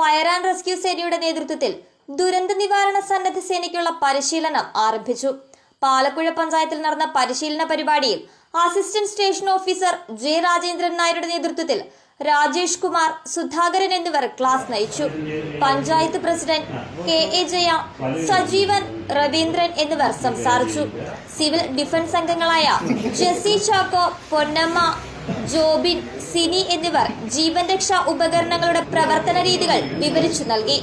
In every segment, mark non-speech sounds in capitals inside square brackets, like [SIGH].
Fire and rescue സേനയുടെ നേതൃത്വത്തിൽ ദുരന്ത നിവാരണ സന്നദ്ധ സേനയ്ക്കുള്ള പരിശീലനം ആരംഭിച്ചു. പാലക്കുഴ പഞ്ചായത്തിൽ നടന്ന പരിശീലന പരിപാടിയിൽ assistant station officer J Rajendran നായരുടെ നേതൃത്വത്തിൽ രാജേഷ് കുമാർ സുധാകരൻ എന്നിവർ ക്ലാസ് നയിച്ചു. Panchayat president K A Jaya Sajeevan Raveendran എന്നിവർ സംസാരിച്ചു. സിവിൽ ഡിഫൻസ് അംഗങ്ങളായ ജെസി ചാക്കോ പൊന്നമ്മ ജോബിൻ സിനി എന്നിവർ ജീവൻ രക്ഷാ ഉപകരണങ്ങളുടെ പ്രവർത്തന രീതികൾ വിവരിച്ചു നൽകി.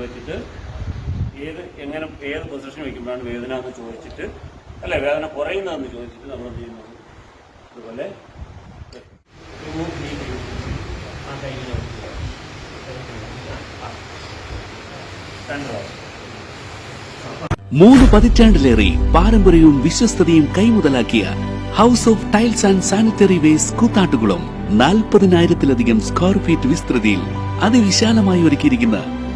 വെച്ചിട്ട് [LAUGHS] ഏത് എങ്ങനെ ഏത് പൊസിഷൻ വെക്കുമ്പോഴാണ് വേദന എന്ന് ചോദിച്ചിട്ട് അല്ലെ വേദന കുറയുന്നതെന്ന് ചോദിച്ചിട്ട് നമ്മൾ ചെയ്യുന്നത്? അതുപോലെ മൂന്ന് പതിറ്റാണ്ടിലേറെ പാരമ്പര്യവും വിശ്വസ്തതയും കൈമുതലാക്കിയ house of tiles and sanitary waste Koothattukulam നാൽപ്പതിനായിരത്തിലധികം സ്ക്വയർ ഫീറ്റ് വിസ്തൃതിയിൽ അതിവിശാലമായി ഒരുക്കിയിരിക്കുന്ന